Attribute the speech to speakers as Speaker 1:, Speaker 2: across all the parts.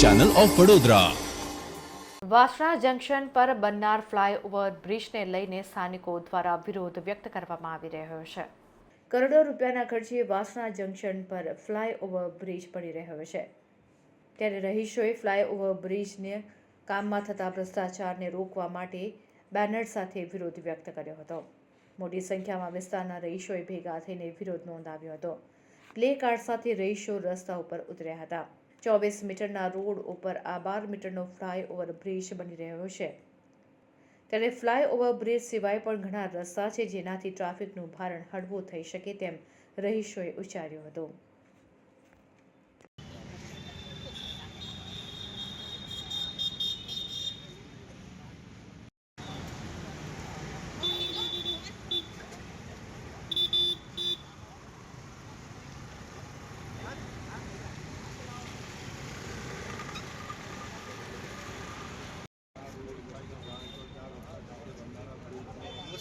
Speaker 1: Channel of Vadodara
Speaker 2: Vasna junction પર બનનાર flyover બ્રિજને લઈને સ્થાનિકો દ્વારા વિરોધ વ્યક્ત કરવામાં આવી રહ્યો છે. કરોડો રૂપિયાના ખર્ચે વાસણા જંકશન પર ફ્લાયઓવર બ્રિજ પડી રહ્યો છે. ત્યારે રહીશોએ ફ્લાયઓવર બ્રિજને કામમાં થતા ભ્રષ્ટાચારને રોકવા માટે બેનર સાથે વિરોધ વ્યક્ત કર્યો હતો. મોટી સંખ્યામાં વિસ્તારના રહીશોએ ભેગા થઈને વિરોધ નોંધાવ્યો હતો. પ્લે કાર્ડ સાથે રહીશો રસ્તા ઉપર ઉતર્યા હતા. ચોવીસ મીટરના રોડ ઉપર આ બાર મીટરનો ફ્લાયઓવર બ્રિજ બની રહ્યો છે. ત્યારે ફ્લાયઓવર બ્રિજ સિવાય પણ ઘણા રસ્તા છે જેનાથી ટ્રાફિકનું ભારણ હળવું થઈ શકે તેમ રહીશોએ ઉચ્ચાર્યું હતું.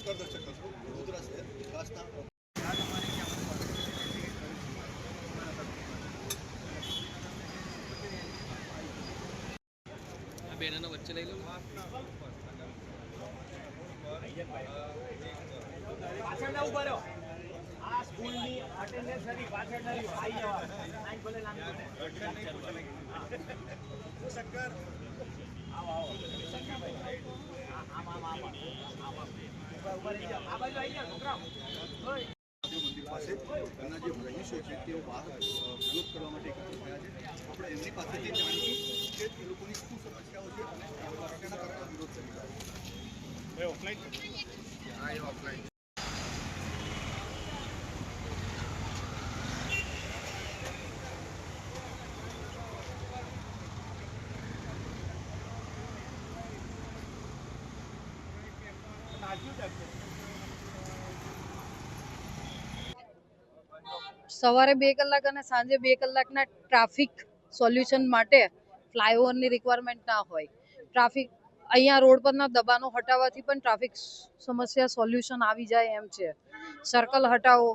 Speaker 3: નમસ્કાર વચ્ચે
Speaker 4: લઈ ઊભા રહો આ સ્કૂલની પાછળ આવી આવો આવો આમ આમ આમ આમ ઊભા
Speaker 3: મંદિર જે રહીશો છે તેઓ કરવા માટે આપણે એમની પાસેથી જાણીશું એ લોકોની શું સમસ્યાઓ છે વિરોધ કરી રહ્યા છે
Speaker 5: સવારે બે કલાક અને સાંજે બે કલાકના ટ્રાફિક સોલ્યુશન માટે ફ્લાયઓવરની રિક્વાયરમેન્ટ ના હોય. ટ્રાફિક, અહીંયા રોડ પરના દબાણો હટાવવાથી પણ ટ્રાફિક સમસ્યા સોલ્યુશન આવી જાય એમ છે. સર્કલ હટાવો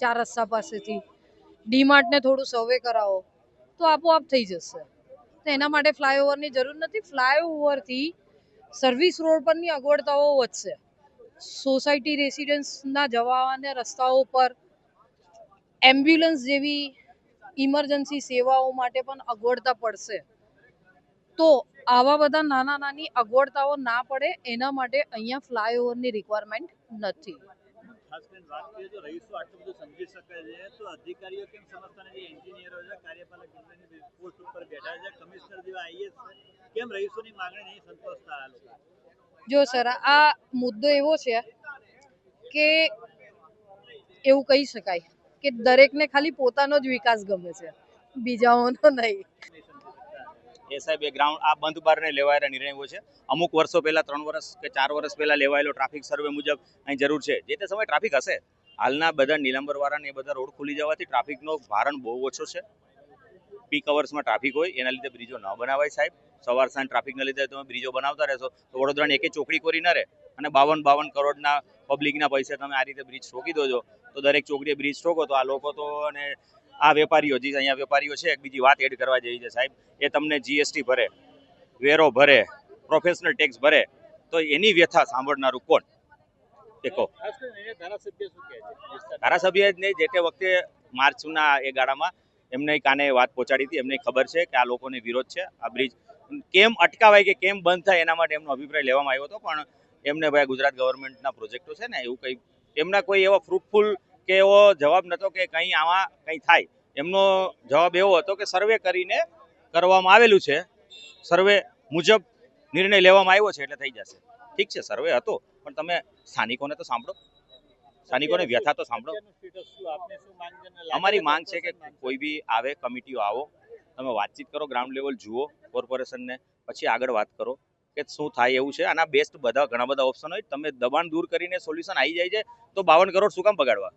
Speaker 5: ચાર રસ્તા પાસેથી. ડીમાર્ટને થોડું સર્વે કરાવો. તો આપોઆપ થઈ જશે. તો એના માટે ફ્લાયઓવરની જરૂર નથી. ફ્લાયઓવરથી સર્વિસ રોડ પરની અગવડતાઓ વધશે. સોસાયટી રેસિડન્સના જવા અને રસ્તાઓ પર એમ્બ્યુલન્સ જેવી ઇમરજન્સી સેવાઓ માટે પણ અગવડતા પડશે. તો આવા બધા નાના નાની અગવડતાઓ ના પડે, એના માટે અહીંયા ફ્લાયઓવરની રિક્વાયરમેન્ટ નથી.
Speaker 4: કેમ રહીશોની માંગણી નહીં સંતોષતા
Speaker 5: જો સર, આ મુદ્દો એવો છે કે એવું કહી શકાય કે દરેકને ખાલી પોતાનો જ વિકાસ ગમે છે, બીજાઓનો નહીં.
Speaker 6: એ સાહેબ, એ ગ્રાઉન્ડ આ બંધ બારને લેવાયેલા નિર્ણયો છે. અમુક વર્ષો પહેલા, ત્રણ વર્ષ કે ચાર વર્ષ પહેલા લેવાયેલો ટ્રાફિક સર્વે મુજબ અહીં જરૂર છે. જે તે સમયે ટ્રાફિક હશે. હાલના બધા નીલાંબર વાળાને એ બધા રોડ ખુલી જવાથી ટ્રાફિકનો ભારણ બહુ ઓછો છે. પીક અવર્સમાં ટ્રાફિક હોય એના લીધે બ્રિજો ન બનાવાય સાહેબ. સવાર સાંજ ટ્રાફિકના લીધે તમે બ્રિજો બનાવતા રહેશો તો વડોદરાની એકે ચોકડી કોરી ન રહે. અને બાવન બાવન કરોડના પબ્લિકના પૈસે તમે આ રીતે બ્રિજ ઠોકી દો છો. તો દરેક ચોકડીએ બ્રિજ ઠોકો તો આ લોકો તો અને આ વેપારીઓ જે અહીંયા વેપારીઓ છે એક બીજી વાત એડ કરવા જેવી છે સાહેબ. એ તમને જીએસટી ભરે વેરો ભરે પ્રોફેશનલ ટેક્સ ભરે તો એની વ્યથા સાંભળનારું કોણ?
Speaker 4: અહીંયા ધારાસભ્ય
Speaker 6: જે તે વખતે માર્ચના એ ગાળામાં એમને કાને વાત પહોંચાડી હતી, એમને ખબર છે કે આ લોકોને વિરોધ છે. આ બ્રિજ કેમ અટકાવાય કે કેમ બંધ થાય એના માટે એમનો અભિપ્રાય લેવામાં આવ્યો હતો, પણ એમને ભાઈ ગુજરાત ગવર્મેન્ટના પ્રોજેક્ટો છે ને એવું કંઈ એમના કોઈ એવો ફ્રૂટફુલ કે એવો જવાબ નહોતો કે કંઈ આમાં કંઈ થાય. એમનો જવાબ એવો હતો કે સર્વે કરીને કરવામાં આવેલું છે સર્વે મુજબ નિર્ણય લેવામાં આવ્યો છે એટલે થઈ જશે. ઠીક છે સર્વે હતો, પણ તમે સ્થાનિકોને તો સાંભળો. સ્થાનિકોને વ્યથા તો સાંભળો. અમારી માંગ છે કે કોઈ બી આવે કમિટીઓ આવો તમે વાતચીત કરો ગ્રાઉન્ડ લેવલ જુઓ કોર્પોરેશનને પછી આગળ વાત કરો કે શું થાય એવું છે. આના બેસ્ટ બધા ઘણા બધા ઓપ્શન હોય. તમે દબાણ દૂર કરીને સોલ્યુશન આવી જાય છે તો બાવન કરોડ શું કામ બગાડવા?